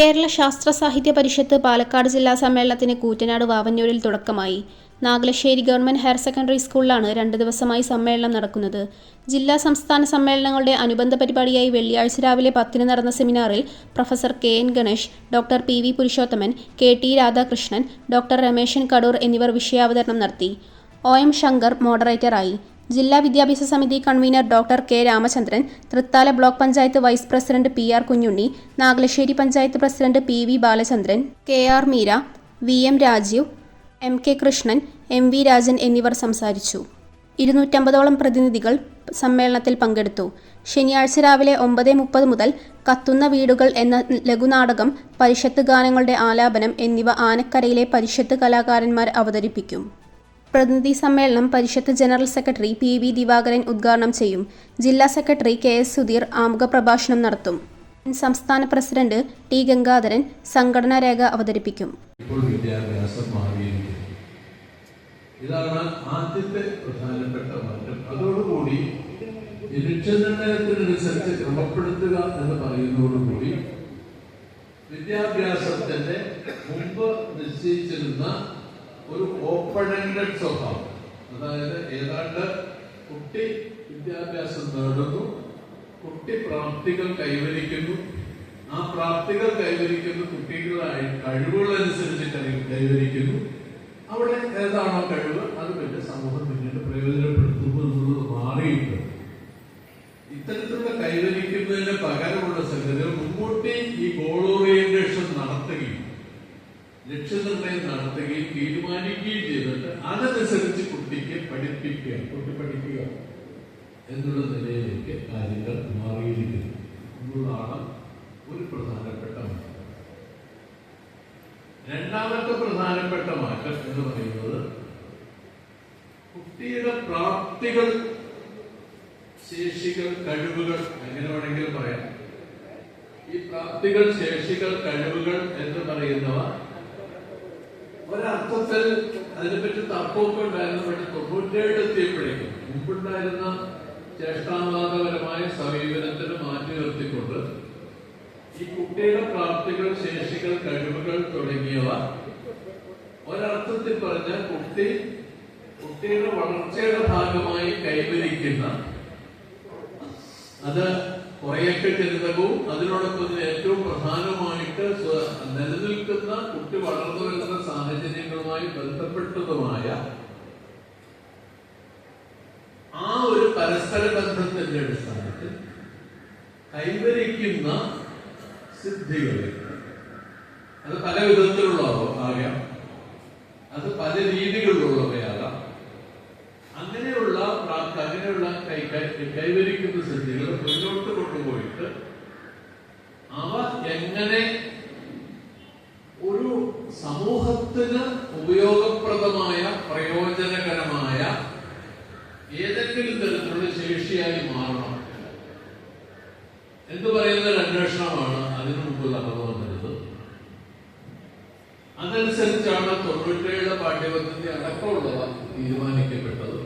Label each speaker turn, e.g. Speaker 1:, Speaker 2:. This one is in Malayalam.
Speaker 1: കേരള ശാസ്ത്ര സാഹിത്യ പരിഷത്ത് പാലക്കാട് ജില്ലാ സമ്മേളനത്തിന് കൂറ്റനാട് വാവന്നൂരിൽ തുടക്കമായി. നാഗലശ്ശേരി ഗവൺമെന്റ് ഹയർ സെക്കൻഡറി സ്കൂളിലാണ് രണ്ട് ദിവസമായി സമ്മേളനം നടക്കുന്നത്. ജില്ലാ സംസ്ഥാന സമ്മേളനങ്ങളുടെ അനുബന്ധ പരിപാടിയായി വെള്ളിയാഴ്ച രാവിലെ പത്തിന് നടന്ന സെമിനാറിൽ professor K N Ganesh doctor P V Purushothaman K T Radhakrishnan doctor Rameshan Kadoor എന്നിവർ വിഷയാവതരണം നടത്തി. ഒ എം ശങ്കർ മോഡറേറ്ററായി ജില്ലാ വിദ്യാഭ്യാസ സമിതി convener doctor K Ramachandran Thrithala block panchayat vice president P R Kunhunni Nagalassery panchayat president P V Balachandran K R Meera V M Rajeev M K Krishnan M V Rajan എന്നിവർ സംസാരിച്ചു. ഇരുന്നൂറ്റമ്പതോളം പ്രതിനിധികൾ സമ്മേളനത്തിൽ പങ്കെടുത്തു. ശനിയാഴ്ച രാവിലെ ഒമ്പത് മുപ്പത് മുതൽ കത്തുന്ന വീടുകൾ എന്ന ലഘുനാടകം പരിഷത്ത് ഗാനങ്ങളുടെ ആലാപനം എന്നിവ ആനക്കരയിലെ പരിഷത്ത് കലാകാരന്മാർ അവതരിപ്പിക്കും. പ്രതിനിധി സമ്മേളനം Parishad general secretary P V Divakaran ഉദ്ഘാടനം ചെയ്യും. ജില്ലാ സെക്രട്ടറി കെ എസ് സുധീർ ആമുഖ പ്രഭാഷണം നടത്തും. സംസ്ഥാന പ്രസിഡന്റ് ടി ഗംഗാധരൻ സംഘടനാ രേഖ അവതരിപ്പിക്കും.
Speaker 2: ഇതാണ് ആദ്യത്തെ പ്രധാനപ്പെട്ട മാറ്റം. അതോടുകൂടി ലക്ഷ്യനിർണയത്തിനനുസരിച്ച് ക്രമപ്പെടുത്തുക എന്ന് പറയുന്നതോടുകൂടി വിദ്യാഭ്യാസത്തിന്റെ മുമ്പ് നിശ്ചയിച്ചിരുന്ന ഒരു ഓപ്പൺ എൻഡഡ് സ്വഭാവം. അതായത് ഏതാണ്ട് കുട്ടി വിദ്യാഭ്യാസം നേടുന്നു കുട്ടി പ്രാപ്തികൾ കൈവരിക്കുന്നു. ആ പ്രാപ്തികൾ കൈവരിക്കുന്ന കുട്ടികളായി കഴിവുകളനുസരിച്ച് കൈ- കൈവരിക്കുന്നു. അവിടെ ഏതാണോ കഴിവ് അത് പിന്നെ സമൂഹം പിന്നീട് പ്രയോജനപ്പെടുത്തുന്നു എന്നുള്ളത് മാറിയിട്ട് ഇത്തരത്തിലുള്ള കൈവരിക്കുന്നതിന് പകരമുള്ള സംഗതി മുൻകൂട്ടി ഈ ഗോൾ ലക്ഷ്യനിർണയം നടത്തുകയും തീരുമാനിക്കുകയും ചെയ്തിട്ട് അതനുസരിച്ച് കുട്ടിക്ക് പഠിപ്പിക്കുക കുട്ടി പഠിക്കുക എന്നുള്ള നിലയിലേക്ക് കാര്യങ്ങൾ മാറിയിരിക്കുന്നു. എന്നുള്ളതാണ് ഒരു പ്രധാനപ്പെട്ട മാറ്റം. രണ്ടാമത്തെ പ്രധാനപ്പെട്ട മാറ്റം എന്ന് പറയുന്നത് കുട്ടിയുടെ പ്രാപ്തികൾ ശേഷികൾ കഴിവുകൾ എങ്ങനെ വേണമെങ്കിലും പറയാം. ഈ പ്രാപ്തികൾ ശേഷികൾ കഴിവുകൾ എന്ന് പറയുന്നവ ഒരർത്ഥത്തിൽ അതിനെപ്പറ്റി തർക്കമൊക്കെ ഉണ്ടായിരുന്നു. പക്ഷെ തൊണ്ണൂറ്റേഴ് എത്തിയപ്പോഴേക്കും മുമ്പുണ്ടായിരുന്ന ചേഷ്ടാവാദപരമായ സമീപനത്തിന് മാറ്റി നിർത്തിക്കൊണ്ട് ഈ കുട്ടിയുടെ പ്രാപ്തികൾ ശേഷികൾ കഴിവുകൾ തുടങ്ങിയവ ഒരർത്ഥത്തിൽ പറഞ്ഞാൽ കുട്ടി കുട്ടിയുടെ വളർച്ചയുടെ ഭാഗമായി കൈവരിക്കുന്ന അത് കുറയൊക്കെ ജനിതകവും അതിനോടൊപ്പം ഏറ്റവും പ്രധാനമായിട്ട് നിലനിൽക്കുന്ന കുട്ടി വളർന്നു വരുന്ന ബന്ധപ്പെട്ടതുമായ ആ ഒരു പരസ്പര ബന്ധത്തിന്റെ അടിസ്ഥാനത്തിൽ കൈവരിക്കുന്ന സിദ്ധികൾ. അത് പല വിധത്തിലുള്ളതോ ആകാം. അത് പല രീതികളിലുള്ളവയാകാം. അങ്ങനെയുള്ള അങ്ങനെയുള്ള കൈ- കൈവരിക്കുന്ന സിദ്ധികൾ ശേഷിയായി മാറണം. എന്ന് പറയുന്ന ഒരു അന്വേഷണമാണ് അതിനു മുമ്പ് നടന്നു വന്നിരുന്നത് അതനുസരിച്ചാണ് തൊണ്ണൂറ്റേഴ് പാഠ്യപദ്ധതി അടക്കമുള്ളവ തീരുമാനിക്കപ്പെട്ടത്